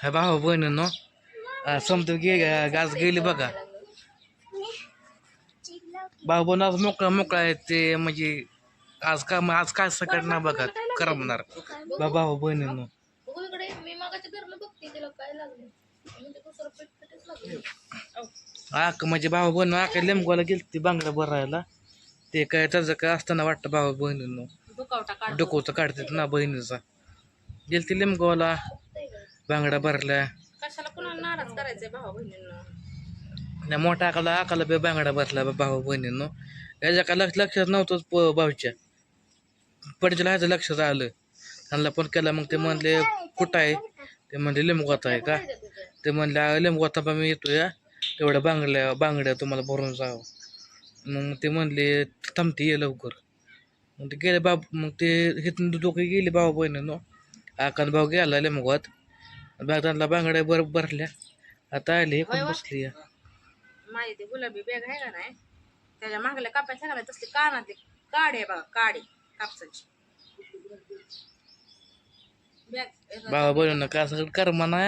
हा भाऊ बहिणींनो. समजा गे गाज गेली बघा. भाऊ बहिण आज मोकळा मोकळा आहे ते म्हणजे आज का आज काय सकाळ ना बघा करमणार. भाऊ बहिणींनो. म्हणजे पेट पेटच लागले आक म्हणजे भाऊ बहिण आका लिंबगाला गेली ती बांगड्या भरायला. ते काय त्याचं काय असताना वाटतं भाऊ बहिणींनो. डोकोचं काढतात. ना बहिणीचा. गेली ती लिंबगावला बांगड्या भरल्या कशाला कुणाला नाराज करायचंय भावा बहिणींना? आणि मोठ्या आकाला आकाला बी बांगड्या भरल्या बा भाऊ बहिणींनो. याच्या का लक्ष लक्षात नव्हतंच प भाऊच्या. पडच्या ह्याचं लक्षात आलं. त्यांना पण केलं मग ते म्हणले कुठं आहे? ते म्हणले लिंबगोता आहे का? ते म्हणले लिंबगोता बा मी येतो या तेवढ्या बांगड्या बांगड्या तुम्हाला भरून जावं. मग ते म्हणले थांबते ये लवकर. मग ते गेले बाब मग ते हिथून दोघे गेले भाऊ बहिणीनो. आकान भाऊ गेला लिंबगोत. बाग त्यांना बांगड्या बर भरल्या. आता आले हे पण बसली माझी ती गुलाबी बॅग आहे का नाही? त्याच्या मागल्या काप्या सगळ्या तसली कानातली काडी आहे बघा काडी कापसाची. बाबा बोलू नका असं कर म्हणा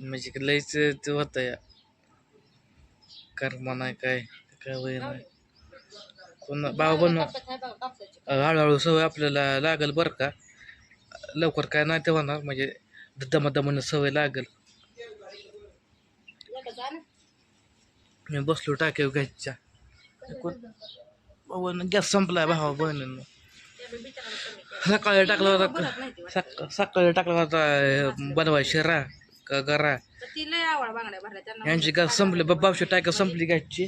म्हणजे की लयच ते होत या. कर म्हणा काय काय वय नाही. पुन्हा बाबा बनू कापसाची आहे बघा कापसाची. हळूहळू सवय आपल्याला लागल बरं का. लवकर काय नाही ते होणार म्हणजे दमादमानं सवय लागल. मी बसलो टाक्यावर घ्यायच्या गॅस संपलाय भावा बहिणींनो. सकाळी टाकला होता सकाळी टाकला होता बनवाय शिरा का गरा. तर ती लय आवड बांगड्या भरल्या त्यांना. यांची गॅस संपली. बाबावशी टाक्या संपली गॅसची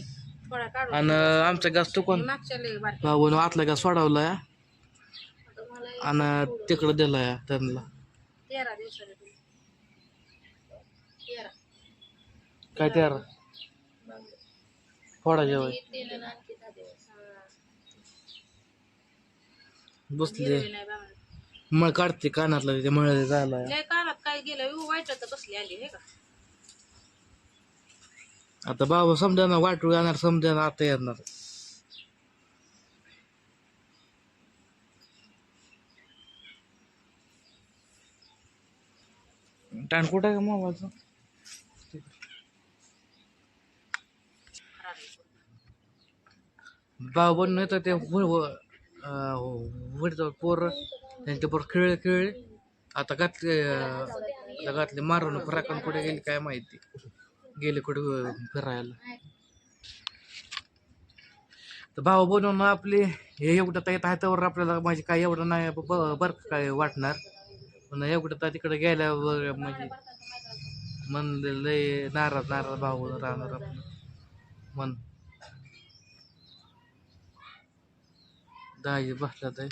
आणि आमचा गॅस तो कोण? भाऊन आतला गॅस सोडवला. आणि तिकडं दिला त्यांना तेरा दिवसाने दिली. तेरा काय त्यार? फोडा हा. बसले. मळ काढते कानातला ते मळ झाला. लय कानात काय गेलं कसली आली हे का? आता बाबा समजा ना वाटू येणार समजा ना आता येणार. टाण कुठं आहे का मोबाईलचं? बाबा बनून येतं ते वडील पोर त्यांच्या पोर खेळ खेळले. आता घातले आता घातले मारून फराकन कुठे गेली काय माहिती? गेले कुठे फिरायला. तर भाऊ बनवून आपले हे एवढं तर येत आपल्याला म्हणजे काय एवढं नाही बरं काय वाटणार? पण एवढं तर तिकडे गेल्यावर म्हणजे मन लय नाराज नाराज भाऊ राहणार आपण. मन. दाजी बसला तर.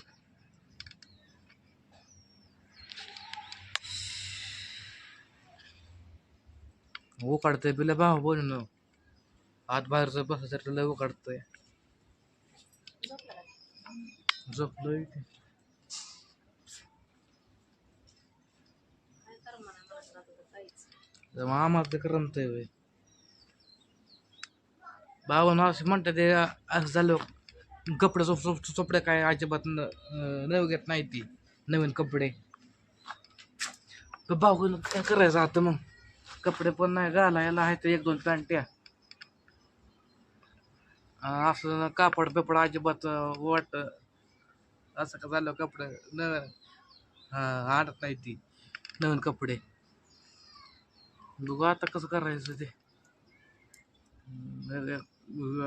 उकाडतंय बिला भाऊ ना आत बाहेरचं बसायचं लय उकाडतंय. झोपलोय मामा ते कर म्हणा मला तर आता जायचं. तर मग आम्हाला ते करमतंय होय असं म्हणतात ते असं झालं कपडे चोप काय अजिबात न नव घेत नाही ती नवीन कपडे. तर भाऊ काय करायचं आता मग? कपडे पण नाही घालायला आहे तर एक दोन पॅन्ट्या. असं कापड बिपड अजिबात वाट असं का झालं कपडे न हां आणत नाही ती नवीन कपडे. बघू आता कसं करायचं ते.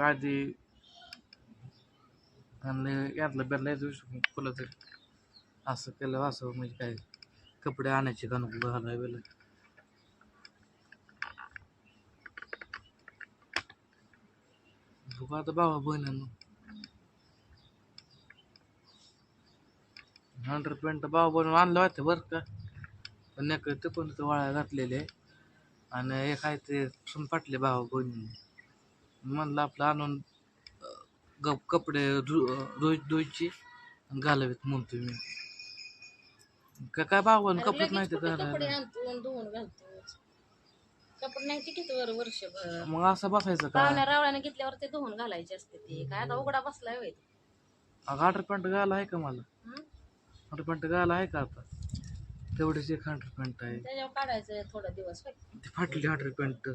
आधी आणि यातलं बेरला फुलं तर. असं केलं असं म्हणजे काय कपडे आणायचे का नको घालाय वेळेला बघू आता बाबा बहिण हंड्रेड पॅन्ट बाबा बनवून आणलं होतं बरं का. पण एक ते पण ते वाळ्या घातलेले. आणि एक आहे ते सुन फाटले भावा बहिणी म्हणलं आपलं आणून अं, ग कपडे धुय धुयची घालावेत म्हणतो मी. का काय भावानं अरे कपडे लगेच नाही ते कुठं कपडे घालायला? आणतो आणि धुवून घालतो कपडे नाही ते किती वर वर्षभर. मग असं बसायचं का? पाहुण्या रावळ्याने घेतल्यावर ते धुवून घालायचे असते ते. काय आता उघडा बसलाय होय हंड्रेड पॅन्ट घाला आहे का मला? हं? हंड्रेड पॅन्ट घाला आहे का आता? तेवढीच एक हंड्रेड पॅन्ट आहे. त्याच्यावर काढायचं थोडा दिवस होय. ती फाटली हंड्रेड पॅन्ट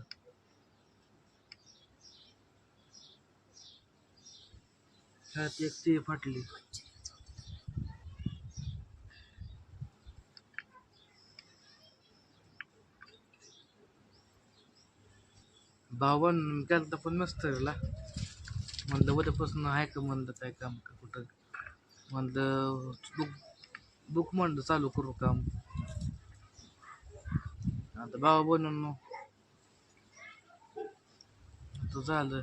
ह्यात एक ती फाटली. बावन केलं पण मिस्त्रीला म्हणलं उद्यापासून आहे का म्हणलं काय काम का कुठं? म्हणलं बुक बुक म्हणलं चालू करू काम. आता बाबा बनवून तो झालं.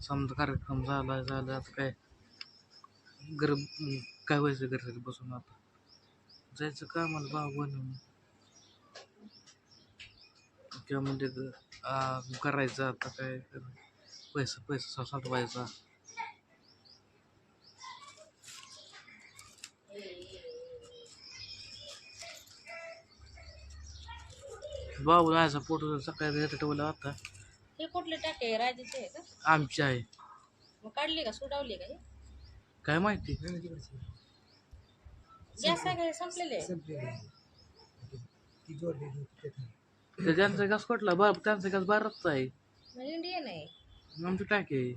समजा कार्यक्रम झाला झाला आता काय? घर काय व्हायचं घरसाठी बसून आता? जायचं का मला बाबा बनवून किंवा म्हणजे करायचं आता काय? पैसा पैसा साठवायचा. बाबू जायचा पोट सकाळी ठेवला आता कुठले टाके राजाचे आहे का? आमची आहे. मग काढली का? सुडावली का हे? काय माहिती? गॅस सगळे संपलेले आहे. ते त्यांचा गॅस कुठला? बा त्यांचा गॅस बाराचा आहे. मग इंडियन आहे. आमची टाकी आहे.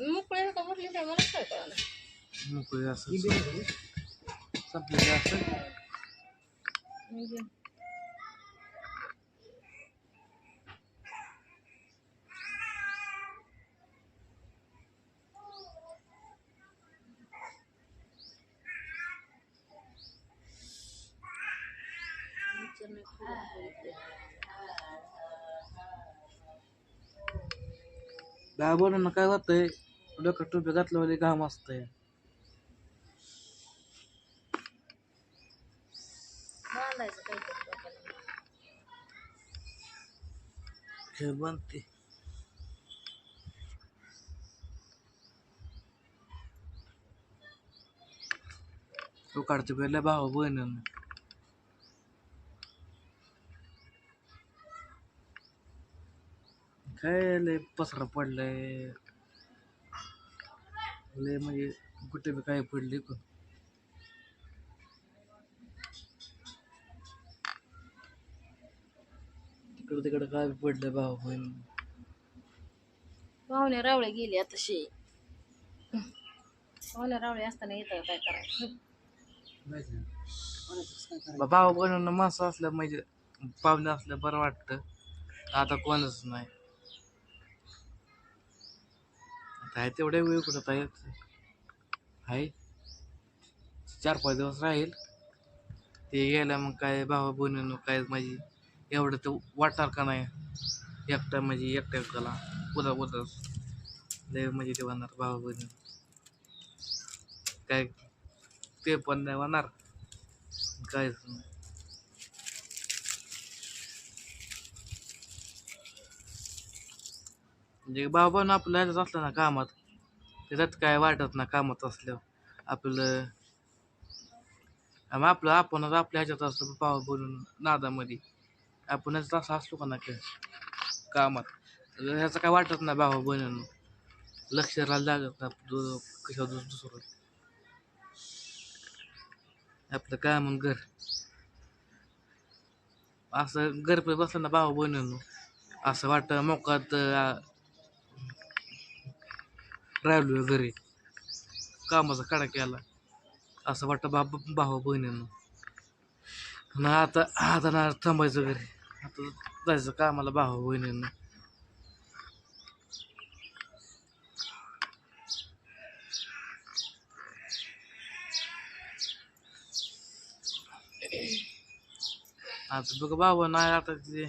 मोकळे का भरली काय मला काय कळलं? मोकळी असं. संपलेली असं. म्हणजे बाबांना काय होतंय डोक्यात टोपी घातल्यावर घाम असतंय. बांधायचं काहीतरी डोक्याला. हे बनते. तो काढते पहिल्या भाऊ बहिणीनं. काय लय पसरा पडलाय. लय म्हणजे कुठे बी काय पडले का तिकडं तिकडं काय बी पडलंय भाऊ बहीण पाहुणे रावळे गेली आता शे पाहुणे रावळे असताना येतं काय करायचं? भाऊ बहिणींना माणसं असल्या म्हणजे पाहुणे असल्या बरं वाटतं. आता कोणच नाही. आता आहे तेवढ्या वेळ कुठं आहेत आहे? चार पाच दिवस राहील. ते गेल्या मग काय भावा बहिणीनं काय माझी एवढं तर वाटणार का नाही? एकटा म्हणजे एकट्या एकट्याला. उदा उदा लय म्हणजे ते होणार भावा बहिणी. काय ते पण नाही होणार काहीच म्हणजे बाबानं आपलं ह्याच्यात असलं ना कामात. त्याच्यात काय वाटत ना कामात असल्यावर. आपलं आम्ही आपलं आपणच आपल्या ह्याच्यात असतो पाव बोलून नादामध्ये. आपणच असं असतो का ना काय कामात. ह्याचं काय वाटत नाही बाबा बनवून लक्ष राहायला लागत ना कशा दुसरं आपलं काय म्हणून घर. असं घर पण बसलं ना भाऊ बनवून असं वाटतं मोकात राहिलो घरी. कामाचा कडा केला. असं वाटतं बाब भावा बहिणींना. ना आता आता ना थांबायचं घरी. आता जायचं कामाला भावा बहिणींना. आता बघ बाबा नाही आता ते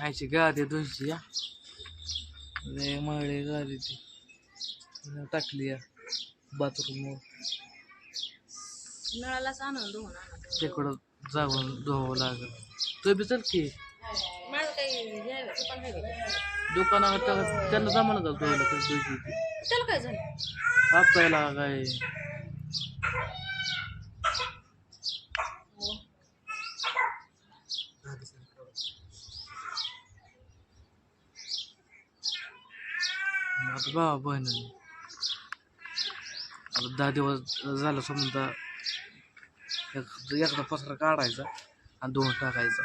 आयची गादी दोनशे या. लय मळे गादी ती. टाकली बाथरूम नळालाच आणून धुवून आणून तिकडं जाऊन धुवावं लागेल. तू बी चल की. काही? दुकान? दुकानावर त्या- त्यांना जमाना त्याला काय झालं? आपल्याला काय? बाबा बहिणी. आता दहा दिवस झालं समजा एक एकदा पसरा काढायचा आणि दोन टाकायचा.